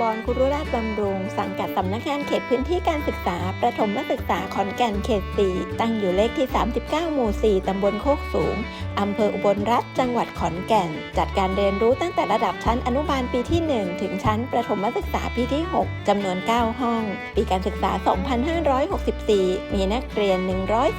บรคุรุราชบำรุง สังกัดสำนักงานเขตพื้นที่การศึกษา ประถมศึกษาขอนแก่นเขต 4 ตั้งอยู่เลขที่ 39 หมู่ 4 ตำบลโคกสูง อำเภออุบลรัฐจังหวัดขอนแก่น จัดการเรียนรู้ตั้งแต่ระดับชั้นอนุบาลปีที่ 1 ถึงชั้นประถมศึกษาปีที่ 6 จำนวน 9 ห้อง ปีการศึกษา 2564 มีนักเรียน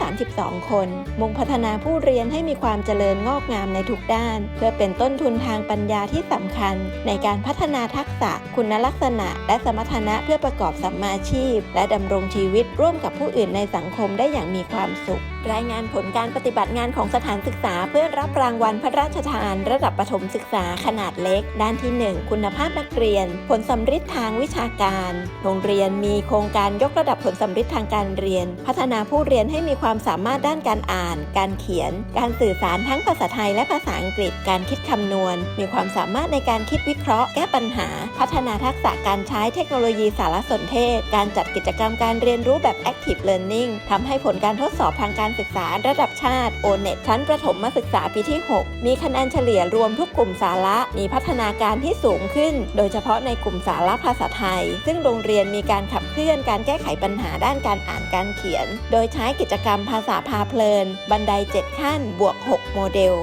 132 คน มุ่งพัฒนาผู้เรียนให้มีความเจริญงอกงามในทุกด้าน เพื่อเป็นต้นทุนทางปัญญาที่สำคัญ ในการพัฒนาทักษะคุณลักษณักษณะ และสมรรถนะเพื่อประกอบสัมมาอาชีพ และดำรงชีวิตร่วมกับผู้อื่นในสังคมได้อย่างมีความสุข รายงานผลการปฏิบัติงานของสถานศึกษา เพื่อรับรางวัลพระราชทาน ระดับประถมศึกษาขนาดเล็ก ด้านที่ 1 คุณภาพนักเรียน ผลสำฤทธิ์ทางวิชาการ โรงเรียนมีโครงการยกระดับผลสำฤทธิ์ทางการเรียน พัฒนาผู้เรียนให้มีความสามารถด้านการอ่าน การเขียน การสื่อสารทั้งภาษาไทยและภาษาอังกฤษ การคิดคำนวณ มีความสามารถในการคิดวิเคราะห์ แก้ปัญหา พัฒนาทักกษะการใช้เทคโนโลยีสารสนเทศ การจัดกิจกรรมการเรียนรู้แบบ Active Learning ทำให้ผลการทดสอบทางการศึกษาระดับชาติ o n e t ชั้นประถมศึกษาปีที่ 6 มีคะแนนเฉลี่ยรวมทุกกลุ่มสาระ มีพัฒนาการที่สูงขึ้น โดยเฉพาะในกลุ่มสาระภาษาไทย ซึ่งโรงเรียนมีการขับเคลื่อนการแก้ไขปัญหาด้านการอ่านการเขียน โดยใช้กิจกรรมภาษาพาเพลิน บันได 7 ขั้นบวก 6 โมเดล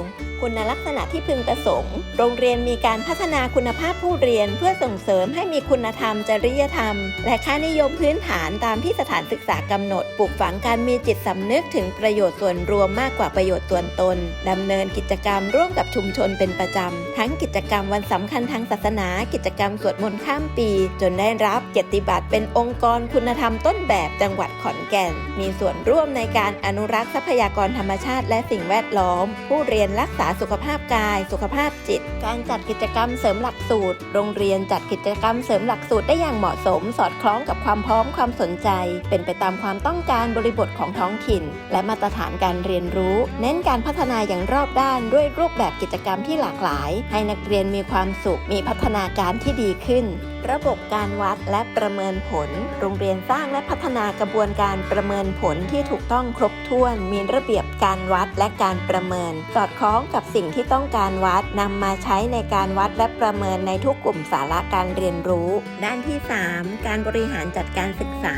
คุณลักษณะที่พึงประสงค์ โรงเรียนมีการพัฒนาคุณภาพผู้เรียนเพื่อส่งเสริมให้มีคุณธรรม จริยธรรม และค่านิยมพื้นฐานตามที่สถานศึกษากำหนด ปลูกฝังการมีจิตสำนึกถึงประโยชน์ส่วนรวมมากกว่าประโยชน์ส่วนตนดำเนินกิจกรรมร่วมกับชุมชนเป็นประจำ ทั้งกิจกรรมวันสำคัญทางศาสนา กิจกรรมสวดมนต์ข้ามปี จนได้รับเกียรติบัตรเป็นองค์กรคุณธรรมต้นแบบจังหวัดขอนแก่น มีส่วนร่วมในการอนุรักษ์ทรัพยากรธรรมชาติและสิ่งแวดล้อม ผู้เรียนรักษาสุขภาพกาย สุขภาพจิต การจัดกิจกรรมเสริมหลักสูตร โรงเรียนจัดกิจกรรมเสริมหลักสูตรได้อย่างเหมาะสม สอดคล้องกับความพร้อมความสนใจ เป็นไปตามความต้องการบริบทของท้องถิ่น และมาตรฐานการเรียนรู้ เน้นการพัฒนาอย่างรอบด้านด้วยรูปแบบกิจกรรมที่หลากหลาย ให้นักเรียนมีความสุขมีพัฒนาการที่ดีขึ้น ระบบการวัดและประเมินผล โรงเรียนสร้างและพัฒนากระบวนการประเมินผลที่ถูกต้องครบถ้วน มีระเบียบการวัดและการประเมิน สอดคล้องกับสิ่งที่ต้องการวัดนำมาใช้ในการวัดและประเมินในทุกกลุ่มสาระการเรียนรู้ ด้านที่ 3 การบริหารจัดการศึกษา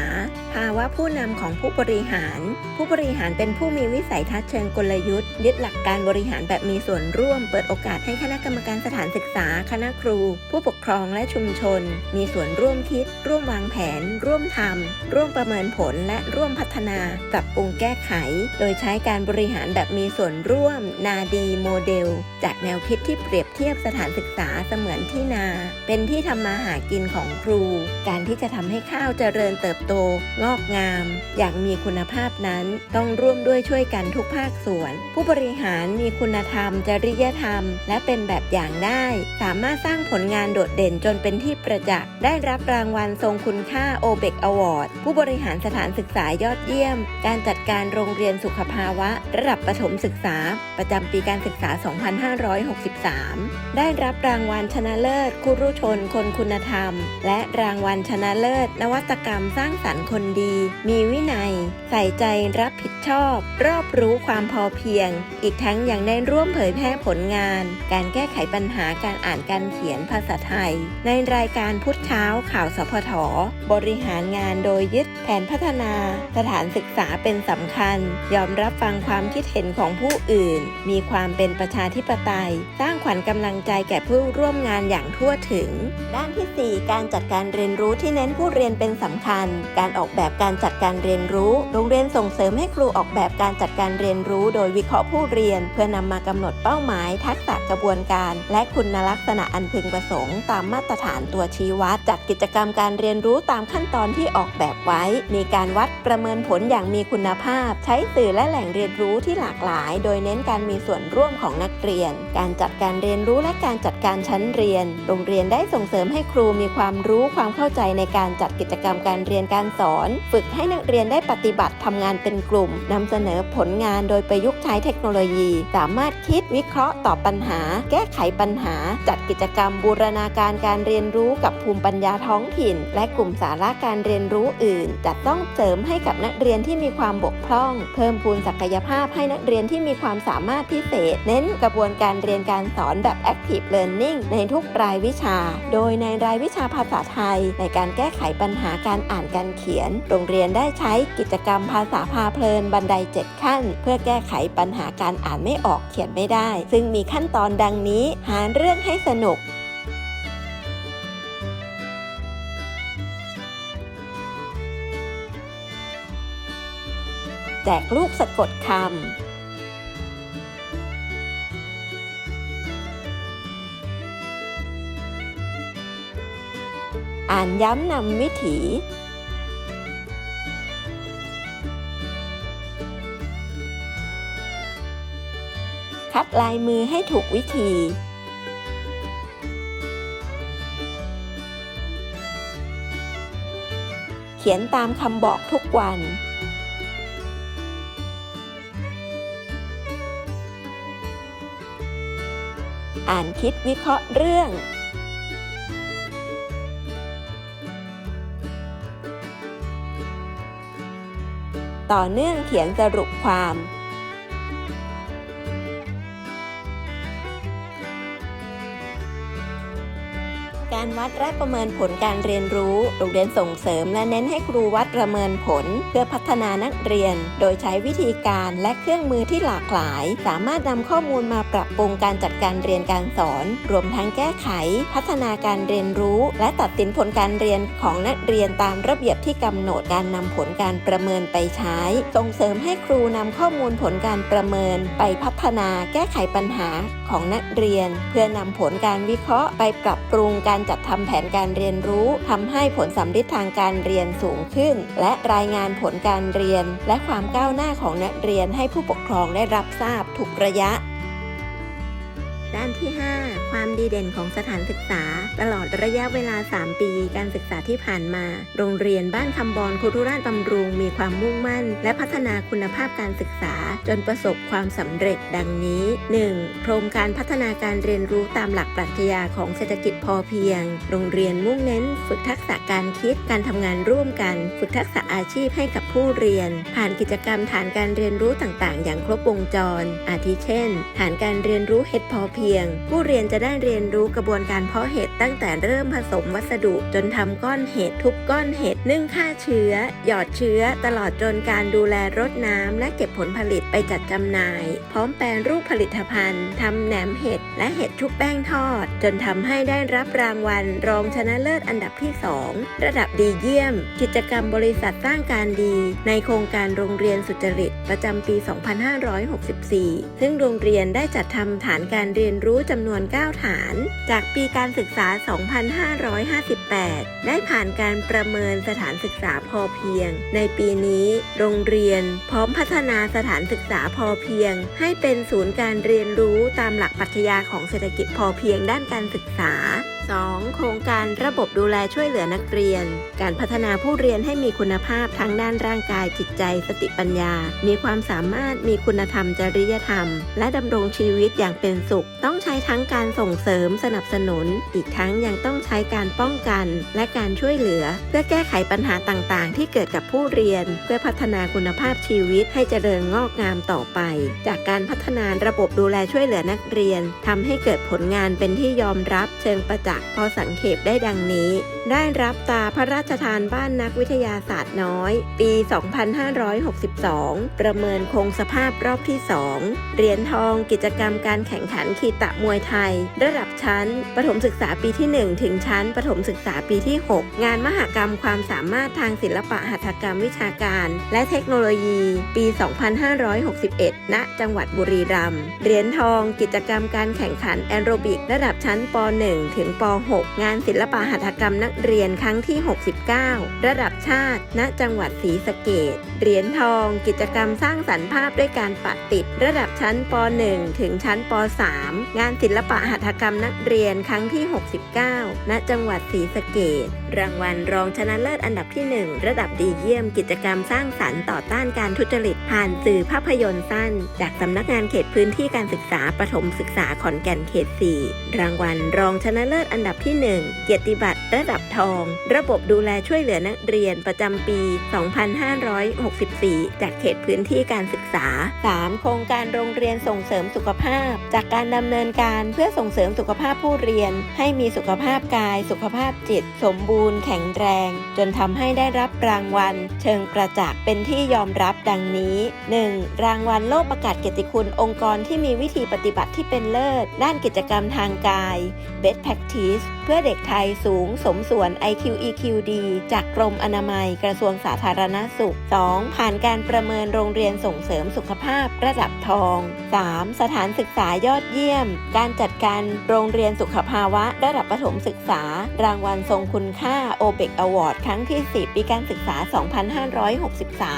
ภาวะผู้นำของผู้บริหาร ผู้บริหารเป็นผู้มีวิสัยทัศน์เชิงกลยุทธ์ ยึดหลักการบริหารแบบมีส่วนร่วม เปิดโอกาสให้คณะกรรมการสถานศึกษา คณะครู ผู้ปกครองและชุมชนมีส่วนร่วมคิด ร่วมวางแผน ร่วมทำ ร่วมประเมินผลและร่วมพัฒนา ปรับปรุงแก้ไข โดยใช้การบริหารแบบมีส่วนร่วม นาดีโมเดล จากแนวคิดที่เปรียบเทียบสถานศึกษาเสมือนที่นา เป็นที่ทำมาหากินของครู การที่จะทำให้ข้าวเจริญเติบโต งอกงาม อย่างมีคุณภาพนั้น ต้องร่วมด้วยช่วยกันทุกภาคส่วน ผู้บริหารมีคุณธรรม จริยธรรม และเป็นแบบอย่างได้ สามารถสร้างผลงานโดดเด่นจนเป็นที่ประจะได้รับรางวัลทรงคุณค่าโอเบกอวอร์ดผู้บริหารสถานศึกษายอดเยี่ยม การจัดการโรงเรียนสุขภาวะ ระดับประถมศึกษา ประจำปีการศึกษา 2 5 6 3. ได้รับรางวัลชนะเลิศคุรุชนคนคุณธรรม และรางวัลชนะเลิศ นวัตกรรมสร้างสรรค์คนดี มีวินัย ใส่ใจรับผิดชอบ รอบรู้ความพอเพียง อีกทั้งยังได้ร่วมเผยแพร่ผลงาน การแก้ไขปัญหาการอ่านการเขียนภาษาไทย ในรายการพุทธเช้าข่าวสพทบริหารงานโดยยึดแผนพัฒนา สถานศึกษาเป็นสำคัญ ยอมรับฟังความคิดเห็นของผู้อื่น มีความเป็นประชาธิปไตยสร้างขวัญกำลังใจแก่ผู้ร่วมงานอย่างทั่วถึง ด้านที่ 4 การจัดการเรียนรู้ที่เน้นผู้เรียนเป็นสำคัญ การออกแบบการจัดการเรียนรู้ โรงเรียนส่งเสริมให้ครูออกแบบการจัดการเรียนรู้ โดยวิเคราะห์ผู้เรียน เพื่อนำมากำหนดเป้าหมาย ทักษะกระบวนการ และคุณลักษณะอันพึงประสงค์ ตามมาตรฐานตัวชี้วัด จัดกิจกรรมการเรียนรู้ตามขั้นตอนที่ออกแบบไว้ มีการวัดประเมินผลอย่างมีคุณภาพ ใช้สื่อและแหล่งเรียนรู้ที่หลากหลาย โดยเน้นการมีส่วนร่วมของนักเรียน การจัดการเรียนรู้และการจัดการชั้นเรียน โรงเรียนได้ส่งเสริมให้ครูมีความรู้ความเข้าใจในการจัดกิจกรรมการเรียนการสอน ฝึกให้นักเรียนได้ปฏิบัติทำงานเป็นกลุ่มนำเสนอผลงานโดยประยุกต์ใช้เทคโนโลยี สามารถคิดวิเคราะห์ตอบปัญหา แก้ไขปัญหา จัดกิจกรรมบูรณาการการเรียนรู้กับภูมิปัญญาท้องถิ่น และกลุ่มสาระการเรียนรู้อื่นจะต้องเสริมให้กับนักเรียนที่มีความบกพร่อง เพิ่มพูนศักยภาพให้นักเรียนที่มีความสามารถพิเศษ เน้นกระบวนการเรียนการสอนแบบ active learning ในทุกรายวิชา โดยในรายวิชาภาษาไทย ในการแก้ไขปัญหาการอ่านการเขียน โรงเรียนได้ใช้กิจกรรมภาษาพาเพลินบันได 7 ขั้น เพื่อแก้ไขปัญหาการอ่านไม่ออกเขียนไม่ได้ ซึ่งมีขั้นตอนดังนี้ หาเรื่องให้สนุกแจกลูกสะกดคำ อ่านย้ำนำวิถี คัดลายมือให้ถูกวิธี เขียนตามคำบอกทุกวันอ่านคิดวิเคราะห์เรื่อง ต่อเนื่องเขียนสรุปความ การวัดและประเมินผลการเรียนรู้ โรงเรียนส่งเสริมและเน้นให้ครูวัดประเมินผล เพื่อพัฒนานักเรียน โดยใช้วิธีการและเครื่องมือที่หลากหลาย สามารถนำข้อมูลมาปรับปรุงการจัดการเรียนการสอน รวมทั้งแก้ไข พัฒนาการเรียนรู้ และตัดสินผลการเรียนของนักเรียนตามระเบียบที่กำหนดการนำผลการประเมินไปใช้ ส่งเสริมให้ครูนำข้อมูลผลการประเมิน ไปพัฒนาแก้ไขปัญหาของนักเรียน เพื่อนำผลการวิเคราะห์ไปปรับปรุงการการจัดทำแผนการเรียนรู้ทำให้ผลสัมฤทธิ์ทางการเรียนสูงขึ้น และรายงานผลการเรียน และความก้าวหน้าของนักเรียนให้ผู้ปกครองได้รับทราบทุกระยะ ด้านที่ 5 ความดีเด่นของสถานศึกษา ตลอดระยะเวลา 3 ปี การศึกษาที่ผ่านมา โรงเรียนบ้านคำบอนคุรุราชบำรุง มีความมุ่งมั่น และพัฒนาคุณภาพการศึกษา จนประสบความสำเร็จดังนี้ 1. โครงการพัฒนาการเรียนรู้ตามหลักปรัชญาของเศรษฐกิจพอเพียง โรงเรียนมุ่งเน้น ฝึกทักษะการคิดการทำงานร่วมกัน ฝึกทักษะอาชีพให้กับผู้เรียน ผ่านกิจกรรมฐานการเรียนรู้ต่าง ๆ อย่างครบวงจร อาทิเช่น ฐานการเรียนรู้เห็ดพอเพียงผู้เรียนจะได้เรียนรู้กระบวนการเพาะเห็ดตั้งแต่เริ่มผสมวัสดุ จนทำก้อนเห็ดทุบก้อนเห็ดนึ่งฆ่าเชื้อ หยอดเชื้อ ตลอดจนการดูแลรดน้ำและเก็บผลผลิตไปจัดจำหน่าย พร้อมแปลรูปผลิตภัณฑ์ทำแหนมเห็ดและเห็ดชุบแป้งทอด จนทำให้ได้รับรางวัลรองชนะเลิศอันดับที่ 2 ระดับดีเยี่ยม กิจกรรมบริษัทสร้างการดี ในโครงการโรงเรียนสุจริตประจำปี 2564 ซึ่งโรงเรียนได้จัดทำฐานการเรียนรู้จำนวน 9 ฐาน จากปีการศึกษา 2558 ได้ผ่านการประเมินสถานศึกษาพอเพียง ในปีนี้ โรงเรียนพร้อมพัฒนาสถานศึกษาพอเพียง ให้เป็นศูนย์การเรียนรู้ตามหลักปรัชญาของเศรษฐกิจพอเพียงด้านการศึกษา 2. โครงการระบบดูแลช่วยเหลือนักเรียน การพัฒนาผู้เรียนให้มีคุณภาพทั้งด้านร่างกายจิตใจ สติปัญญา มีความสามารถมีคุณธรรมจริยธรรม และดำรงชีวิตอย่างเป็นสุข ต้องใช้ทั้งการส่งเสริมสนับสนุน อีกทั้งยังต้องใช้การป้องกัน และการช่วยเหลือ เพื่อแก้ไขปัญหาต่างๆ ที่เกิดกับผู้เรียน เพื่อพัฒนาคุณภาพชีวิตให้เจริญงอกงามต่อไป จากการพัฒนาระบบดูแลช่วยเหลือนักเรียนทำให้เกิดผลงานเป็นที่ยอมรับเชิงประจักษ์พอสังเขปได้ดังนี้ ได้รับตาพระราชทานบ้านนักวิทยาศาสตร์น้อย ปี 2562 ประเมินคงสภาพรอบที่ 2 เหรียญทองกิจกรรมการแข่งขันขีตะมวยไทย ระดับชั้น ประถมศึกษาปีที่ 1 ถึงชั้น ประถมศึกษาปีที่ 6 งานมหกรรมความสามารถทางศิลปะหัตถกรรมวิชาการ และเทคโนโลยี ปี 2561 ณ จังหวัดบุรีรัมย์ เหรียญทองกิจกรรมการแข่งขันแอนโรบิกระดับชั้นป .1 ถึงป .6 งานศิลปะหัตถกรรมนักเรียนครั้งที่ 69 ระดับชาติ ณ จังหวัดศรีสะเกดเหรียญทอง กิจกรรมสร้างสรรค์ภาพด้วยการปะติด ระดับชั้นป .1 ถึงชั้นป .3 งานศิลปะหัตถกรรมนักเรียนครั้งที่ 69 ณ จังหวัดศรีสะเกดรางวัลรองชนะเลิศอันดับที่ 1 ระดับดีเยี่ยมกิจกรรมสร้างสรรค์ต่อต้านการทุจริต ผ่านสื่อภาพยนตร์สั้น จากสำนักงานเขตพื้นที่การศึกษาประถมศึกษาขอนแก่นเขต 4 รางวัลรองชนะเลิศอันดับที่ 1 เกียรติบัตรระดับทอง ระบบดูแลช่วยเหลือนักเรียนประจำปี 2564 จากเขตพื้นที่การศึกษา 3. โครงการโรงเรียนส่งเสริมสุขภาพ จากการดำเนินการเพื่อส่งเสริมสุขภาพผู้เรียน ให้มีสุขภาพกาย สุขภาพจิต สมบูรณ์แข็งแรง จนทำให้ได้รับรางวัล เชิงประจักษ์เป็นที่ยอมรับดังนี้ 1. รางวัลโลกประกาศเกียรติคุณองค์กรที่มีวิธีปฏิบัติที่เป็นเลิศ ด้านกิจกรรมทางกาย Best Practice เพื่อเด็กไทยสูงสมส่วน IQ EQD จากกรมอนามัยกระทรวงสาธารณสุข 2. ผ่านการประเมินโรงเรียนส่งเสริมสุขภาพระดับทอง 3. สถานศึกษายอดเยี่ยม การจัดการโรงเรียนสุขภาวะระดับประถมศึกษา รางวัลทรงคุณค่า5 o b e c Award ครั้งที่ 10 ปีการศึกษา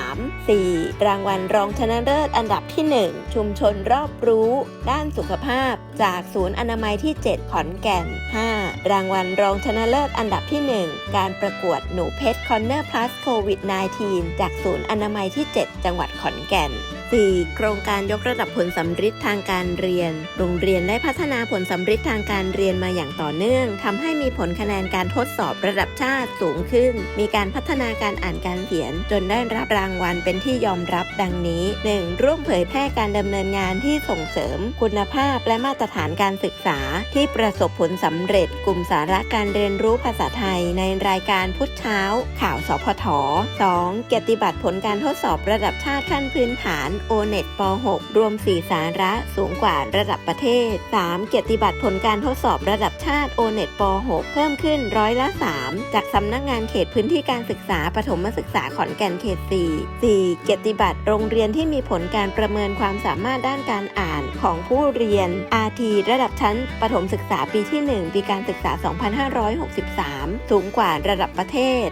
2563 4. รางวัลรองชนะเลิศอันดับที่ 1 ชุมชนรอบรู้ ด้านสุขภาพ จากศูนย์อนามัยที่ 7 ขอนแก่น 5. รางวัลรองชนะเลิศอันดับที่ 1 การประกวดหนูเพชรคอนเนอร์พลัสโควิด -19 จากศูนย์อนามัยที่ 7 จังหวัดขอนแก่น 4. โครงการยกระดับผลสำฤทธิ์ทางการเรียน โรงเรียนได้พัฒนาผลสำฤทธิ์ทางการเรียนมาอย่างต่อเนื่องทำให้มีผลคะแนนการทดสอบระดับชาติสูงขึ้น มีการพัฒนาการอ่านการเขียน จนได้รับรางวัลเป็นที่ยอมรับดังนี้ 1. ร่วมเผยแพร่การดำเนินงานที่ส่งเสริม คุณภาพและมาตรฐานการศึกษา ที่ประสบผลสำเร็จ กลุ่มสาระการเรียนรู้ภาษาไทย ในรายการพุทธเช้า ข่าวสพท 2. เกียรติบัตรผลการทดสอบระดับชาติขั้นพื้นฐาน o n e t ป .6 รวม 4 สาระสูงกว่าระดับประเทศ 3. เกียรติบัตรผลการทดสอบระดับชาติ o n e t ป .6 เพิ่มขึ้นร้อยละ 3 จากสำนักงานเขตพื้นที่การศึกษาปฐมศึกษาขอนแก่นเขต 4 4. เกียรติบัตรโรงเรียนที่มีผลการประเมินความสามารถด้านการอ่านของผู้เรียน RT ระดับชั้นปฐมศึกษาปีที่ 1 ปีการศึกษา 2563 สูงกว่าระดับประเทศ